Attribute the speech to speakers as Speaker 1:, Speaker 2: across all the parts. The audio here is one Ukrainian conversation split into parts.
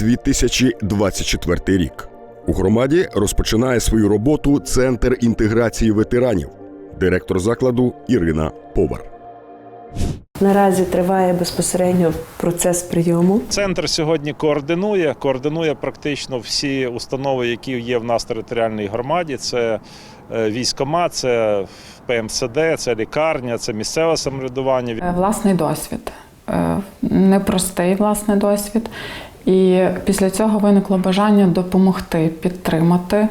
Speaker 1: Гоща 2024 рік. У громаді розпочинає свою роботу Центр інтеграції ветеранів, директор закладу Ірина Повар.
Speaker 2: Наразі триває безпосередньо процес прийому.
Speaker 3: Центр сьогодні координує, координує практично всі установи, які є в нас в територіальній громаді. Це е, військомат, це ПМСД, це лікарня, це місцеве самоврядування.
Speaker 4: Е, Власний досвід. Е, Непростий власний досвід. І після цього виникло бажання допомогти, підтримати.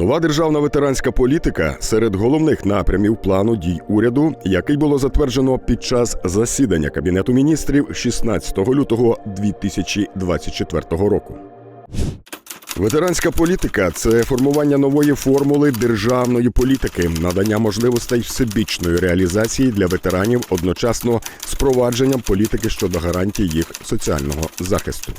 Speaker 1: Нова державна ветеранська політика серед головних напрямів плану дій уряду, який було затверджено під час засідання Кабінету міністрів 16 лютого 2024 року. Ветеранська політика це формування нової формули державної політики, надання можливостей всебічної реалізації для ветеранів одночасно з провадженням політики щодо гарантій їх соціального захисту.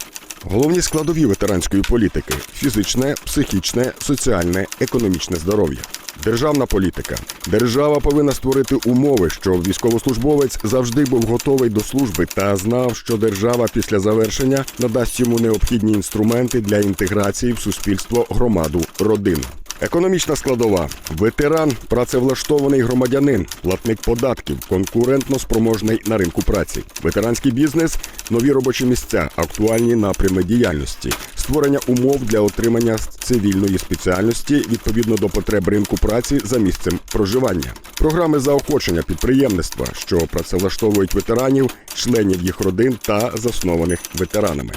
Speaker 1: Головні складові ветеранської політики фізичне, психічне, соціальне, економічне здоров'я. Державна політика. Держава повинна створити умови, щоб військовослужбовець завжди був готовий до служби та знав, що держава після завершення надасть йому необхідні інструменти для інтеграції в суспільство, громаду, родину. Економічна складова. Ветеран, працевлаштований громадянин, платник податків, конкурентно спроможний на ринку праці. Ветеранський бізнес, нові робочі місця, актуальні напрями діяльності, створення умов для отримання цивільної спеціальності відповідно до потреб ринку праці за місцем проживання. Програми заохочення підприємництва, що працевлаштовують ветеранів, членів їх родин та заснованих ветеранами.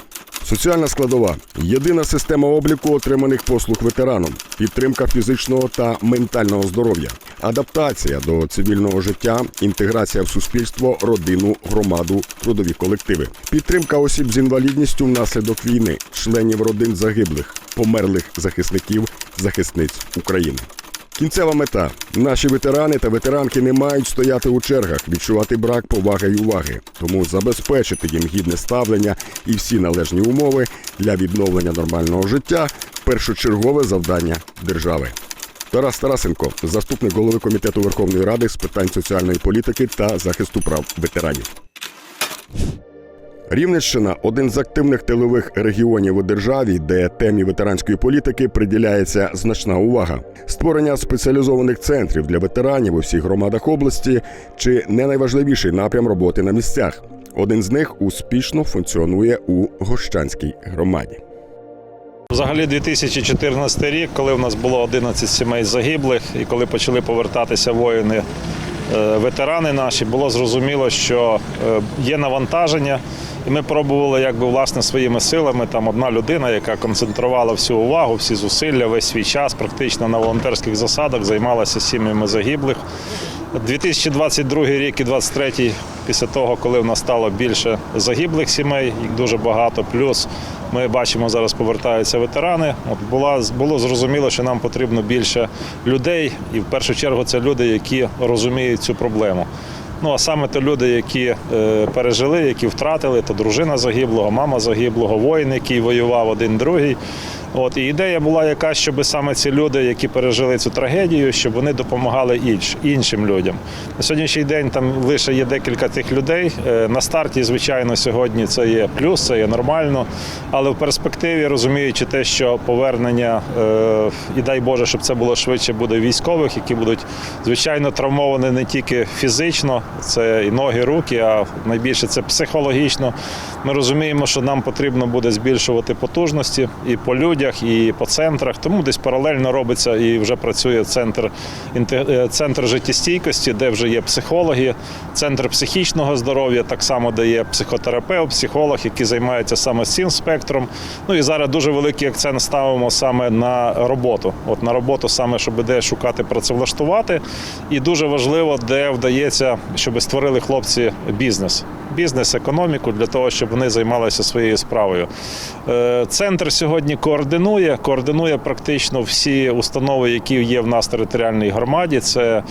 Speaker 1: Соціальна складова. Єдина система обліку отриманих послуг ветераном, підтримка фізичного та ментального здоров'я, адаптація до цивільного життя, інтеграція в суспільство, родину, громаду, трудові колективи, підтримка осіб з інвалідністю внаслідок війни, членів родин загиблих, померлих захисників, захисниць України. Кінцева мета: наші ветерани та ветеранки не мають стояти у чергах, відчувати брак поваги й уваги, тому забезпечити їм гідне ставлення і всі належні умови для відновлення нормального життя першочергове завдання держави. Тарас Тарасенко, заступник голови комітету Верховної Ради з питань соціальної політики та захисту прав ветеранів. Рівненщина один з активних тилових регіонів у державі, де темі ветеранської політики приділяється значна увага. Створення спеціалізованих центрів для ветеранів у всіх громадах області чи не найважливіший напрям роботи на місцях. Один з них успішно функціонує у Гощанській громаді.
Speaker 3: Взагалі 2014 рік, коли в нас було 11 сімей загиблих, і коли почали повертатися воїни, ветерани наші, було зрозуміло, що е, є навантаження. І ми пробували якби власне своїми силами. Там одна людина, яка концентрувала всю увагу, всі зусилля, весь свій час, практично на волонтерських засадах займалася сім'ями загиблих. 2022 рік і 2023, після того, коли в нас стало більше загиблих сімей, їх дуже багато. Плюс ми бачимо, зараз повертаються ветерани. От була було зрозуміло, що нам потрібно більше людей, і в першу чергу це люди, які розуміють цю проблему. Ну а саме то люди, які е, пережили, які втратили, то дружина загиблого, мама загиблого, воїн, який воював один другий. От і ідея була яка, щоб саме ці люди, які пережили цю трагедію, щоб вони допомагали інш, іншим людям. На сьогоднішній день там лише є декілька тих людей. Е, На старті, звичайно, сьогодні це є плюс, це є нормально. Але в перспективі, розуміючи те, що повернення, е, і дай Боже, щоб це було швидше, буде військових, які будуть звичайно травмовані не тільки фізично, це і ноги, руки, а найбільше це психологічно. Ми розуміємо, що нам потрібно буде збільшувати потужності і по людях, і по центрах. Тому десь паралельно робиться і вже працює центр, е, центр життєстійкості, де вже є психологи, центр психічного здоров'я, так само де є психотерапевт, психолог, який займається саме цим спектром. Ну і зараз дуже великий акцент ставимо саме на роботу. От на роботу, саме щоб де шукати працевлаштувати. І дуже важливо, де вдається, щоб створили хлопці бізнес. Бізнес, економіку для того, щоб вони займалися своєю справою. Е, Центр сьогодні координує, координує практично всі установи, які є в нас територіальній громаді. Це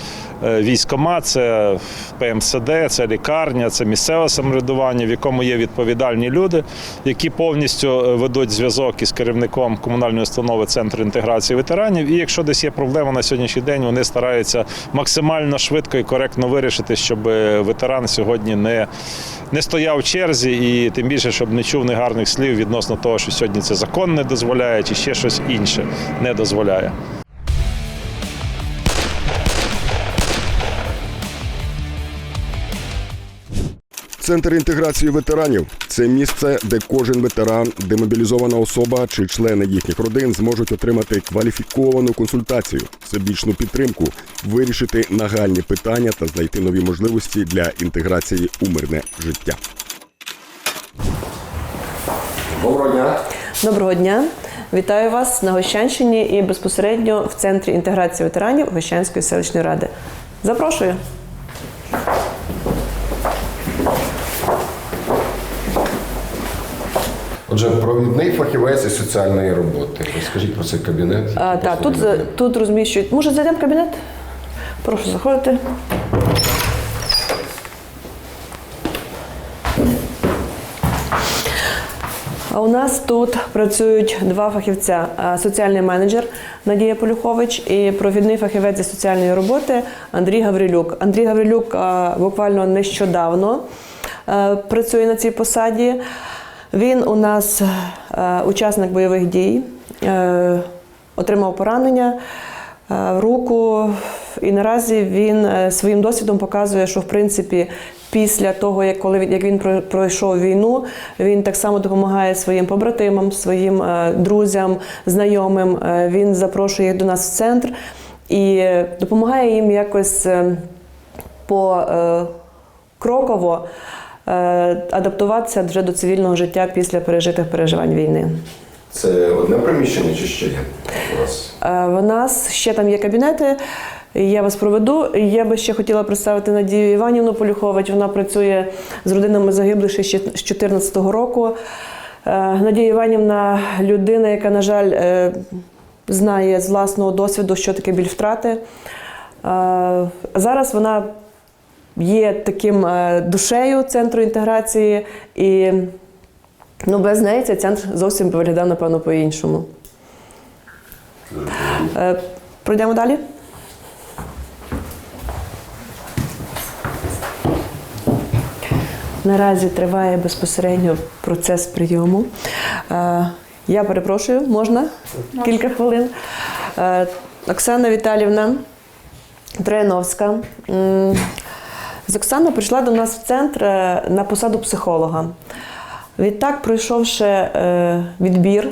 Speaker 3: е, військома, це ПМСД, це лікарня, це місцеве самоврядування, в якому є відповідальні люди, які повністю е, ведуть зв'язок із керівником комунальної установи Центру інтеграції ветеранів. І якщо десь є проблема на сьогоднішній день, вони стараються максимально швидко і коректно вирішити, щоб ветеран сьогодні не, не стояв в черзі, і тим більше, щоб не чув негарних слів відносно того, що сьогодні це закон не дозволяє, чи ще щось інше не дозволяє.
Speaker 1: Центр інтеграції ветеранів це місце, де кожен ветеран, демобілізована особа чи члени їхніх родин зможуть отримати кваліфіковану консультацію, всебічну підтримку, вирішити нагальні питання та знайти нові можливості для інтеграції у мирне життя. Доброго дня.
Speaker 2: Доброго дня! Вітаю вас на Гощанщині і безпосередньо в центрі інтеграції ветеранів Гощанської селищної ради. Запрошую.
Speaker 5: Отже, провідний фахівець із соціальної роботи. Розкажіть про цей кабінет.
Speaker 2: А, так, тут, тут розміщують. Може, зайдемо в кабінет? Прошу заходити. А у нас тут працюють два фахівця: соціальний менеджер Надія Полюхович і провідний фахівець зі соціальної роботи Андрій Гаврилюк. Андрій Гаврилюк буквально нещодавно працює на цій посаді. Він у нас е, учасник бойових дій, е, отримав поранення е, руку, і наразі він своїм досвідом показує, що в принципі після того, як коли він- як він про- пройшов війну, він так само допомагає своїм побратимам, своїм друзям, знайомим. Він запрошує їх до нас в центр і допомагає їм якось по кроково адаптуватися вже до цивільного життя після пережитих переживань війни.
Speaker 5: Це одне приміщення чи ще є у вас?
Speaker 2: Е, В нас ще там є кабінети. Я вас проведу. Я би ще хотіла представити Надію Іванівну Полюхович. Вона працює з родинами загиблих ще з 2014 року. Е, Надія Іванівна людина, яка, на жаль, е, знає з власного досвіду, що таке біль втрати. Е, Зараз вона є таким е, душею центру інтеграції, і ну, без неї цей центр зовсім виглядав, напевно, по-іншому. Е, Пройдемо далі. Наразі триває безпосередньо процес прийому. Е, Я перепрошую, можна кілька хвилин. Оксана Віталівна Трояновська. З Оксана прийшла до нас в центр е, на посаду психолога. Відтак, пройшовши е, відбір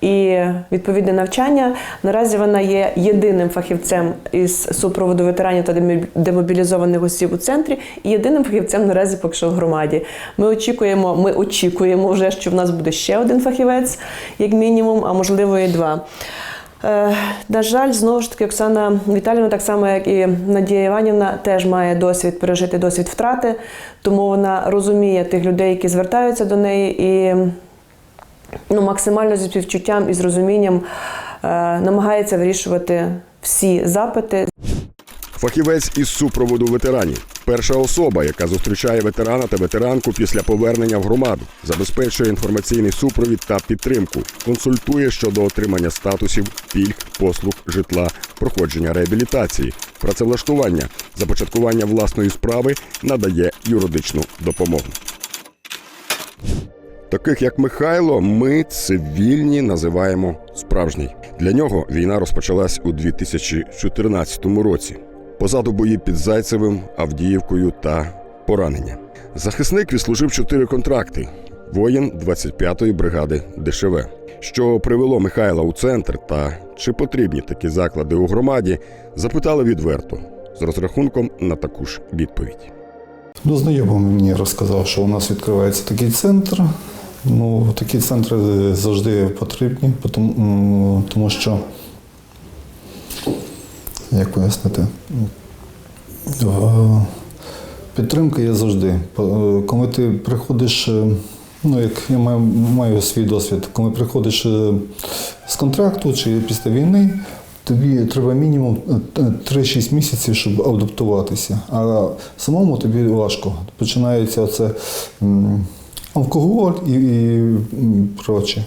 Speaker 2: і відповідне навчання, наразі вона є єдиним фахівцем із супроводу ветеранів та демобілізованих осіб у центрі і єдиним фахівцем наразі поки що в громаді. Ми очікуємо, ми очікуємо вже, що в нас буде ще один фахівець, як мінімум, а можливо і два. Е, На жаль, знову ж таки, Оксана Віталіївна, так само як і Надія Іванівна, теж має досвід пережити досвід втрати, тому вона розуміє тих людей, які звертаються до неї, і ну, максимально зі співчуттям і з розумінням е, намагається вирішувати всі запити.
Speaker 1: Фахівець із супроводу ветеранів. Перша особа, яка зустрічає ветерана та ветеранку після повернення в громаду, забезпечує інформаційний супровід та підтримку, консультує щодо отримання статусів, пільг, послуг, житла, проходження реабілітації, працевлаштування, започаткування власної справи, надає юридичну допомогу. Таких як Михайло, ми цивільні називаємо справжній. Для нього війна розпочалась у 2014 році. Позаду бої під Зайцевим, Авдіївкою та поранення. Захисник відслужив чотири контракти. Воїн 25-ї бригади ДШВ. Що привело Михайла у центр та чи потрібні такі заклади у громаді, запитали відверто з розрахунком на таку ж відповідь.
Speaker 6: Ну, знайомий мені розказав, що у нас відкривається такий центр. Ну, такі центри завжди потрібні, тому, тому що, як пояснити, Е, Підтримка є завжди. Е, Коли ти приходиш, е, ну як я маю, маю свій досвід, коли приходиш е, з контракту чи після війни, тобі треба мінімум е, 3-6 місяців, щоб адаптуватися. А самому тобі важко. Починається оце алкоголь і, і проче.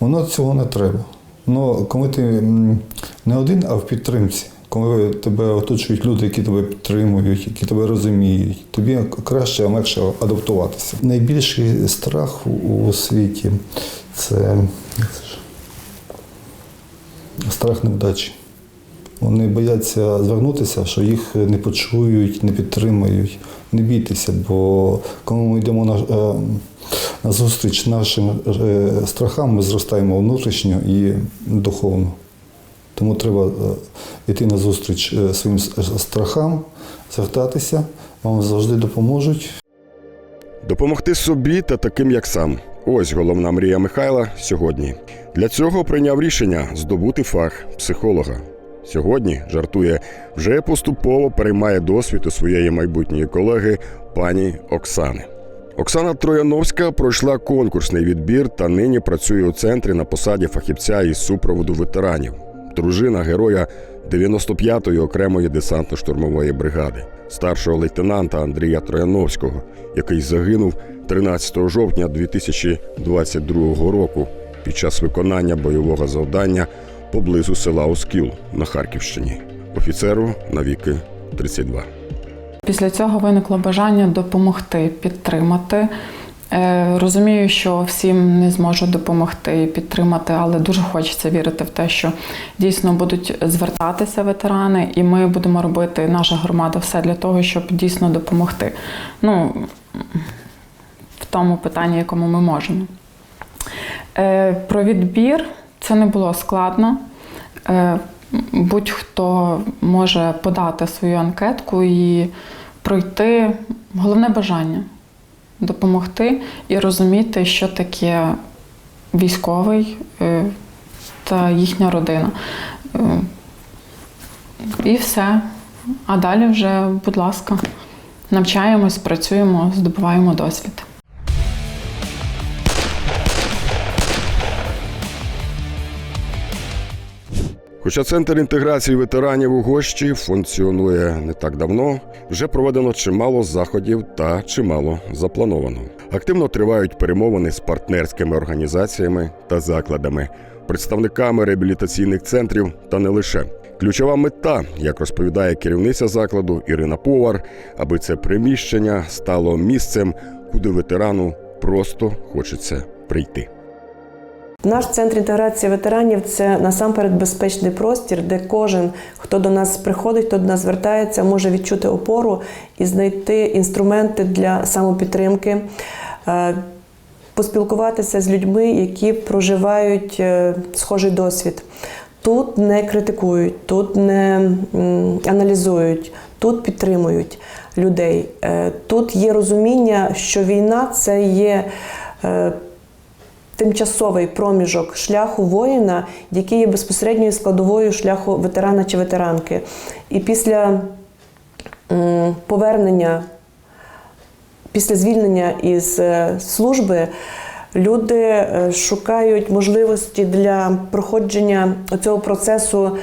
Speaker 6: Воно цього не треба. Ну, коли ти не один, а в підтримці, коли тебе оточують люди, які тебе підтримують, які тебе розуміють, тобі краще, легше адаптуватися. Найбільший страх у, світі це, страх невдачі. Вони бояться звернутися, що їх не почують, не підтримають. Не бійтеся, бо коли ми йдемо на, е, на зустріч нашим е, страхам, ми зростаємо внутрішньо і духовно. Тому треба е, йти на зустріч е, своїм страхам, звертатися, вам завжди допоможуть.
Speaker 1: Допомогти собі та таким, як сам. Ось головна мрія Михайла сьогодні. Для цього прийняв рішення здобути фах психолога. Сьогодні жартує, вже поступово переймає досвід у своєї майбутньої колеги пані Оксани. Оксана Трояновська пройшла конкурсний відбір та нині працює у центрі на посаді фахівця із супроводу ветеранів. Дружина героя 95-ї окремої десантно-штурмової бригади, старшого лейтенанта Андрія Трояновського, який загинув 13 жовтня 2022 року під час виконання бойового завдання поблизу села Оскіл на Харківщині. Офіцеру навіки 32.
Speaker 4: Після цього виникло бажання допомогти, підтримати. Е, Розумію, що всім не зможу допомогти і підтримати, але дуже хочеться вірити в те, що дійсно будуть звертатися ветерани, і ми будемо робити, наша громада, все для того, щоб дійсно допомогти. Ну, в тому питанні, якому ми можемо. Е, Про відбір це не було складно. Е, Будь-хто може подати свою анкетку і пройти головне бажання допомогти і розуміти, що таке військовий е, та їхня родина. Е, І все. А далі вже, будь ласка, навчаємось, працюємо, здобуваємо досвід.
Speaker 1: Хоча центр інтеграції ветеранів у Гощі функціонує не так давно, вже проведено чимало заходів та чимало заплановано. Активно тривають перемовини з партнерськими організаціями та закладами, представниками реабілітаційних центрів та не лише. Ключова мета, як розповідає керівниця закладу Ірина Повар, аби це приміщення стало місцем, куди ветерану просто хочеться прийти.
Speaker 2: Наш центр інтеграції ветеранів це насамперед безпечний простір, де кожен, хто до нас приходить, хто до нас звертається, може відчути опору і знайти інструменти для самопідтримки, е, поспілкуватися з людьми, які проживають е, схожий досвід. Тут не критикують, тут не аналізують, тут підтримують людей. Е, Тут є розуміння, що війна це є. Тимчасовий проміжок шляху воїна, який є безпосередньою складовою шляху ветерана чи ветеранки. І після повернення, після звільнення із е, служби. Люди е, шукають можливості для проходження цього процесу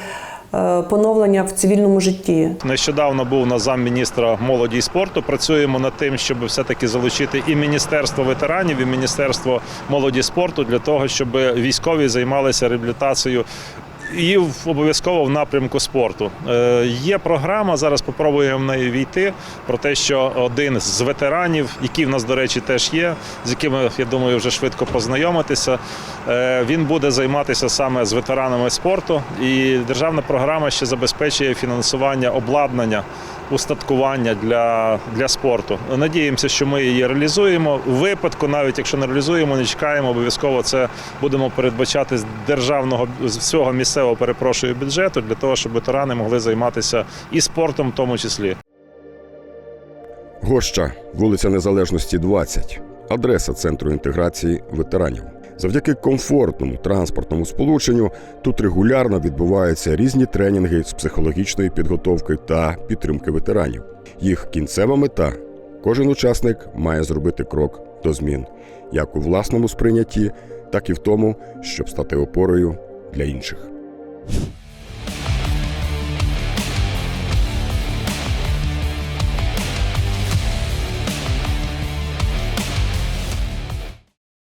Speaker 2: поновлення в цивільному житті.
Speaker 3: Нещодавно був на замміністра молоді і спорту. Працюємо над тим, щоб все-таки залучити і Міністерство ветеранів, і Міністерство молоді і спорту для того, щоб військові займалися реабілітацією. І обов'язково в напрямку спорту е, є програма. Зараз спробуємо в неї війти про те, що один з ветеранів, який в нас, до речі, теж є, з якими я думаю, вже швидко познайомитися. е, Він буде займатися саме з ветеранами спорту, і державна програма ще забезпечує фінансування обладнання, устаткування для, для спорту. Надіємося, що ми її реалізуємо. У випадку, навіть якщо не реалізуємо, не чекаємо, обов'язково це будемо передбачати з державного з всього місцевого перепрошую бюджету для того, щоб ветерани могли займатися і спортом, в тому числі.
Speaker 1: Гоща, вулиця Незалежності, 20. Адреса центру інтеграції ветеранів. Завдяки комфортному транспортному сполученню тут регулярно відбуваються різні тренінги з психологічної підготовки та підтримки ветеранів. Їх кінцева мета кожен учасник має зробити крок до змін, як у власному сприйнятті, так і в тому, щоб стати опорою для інших.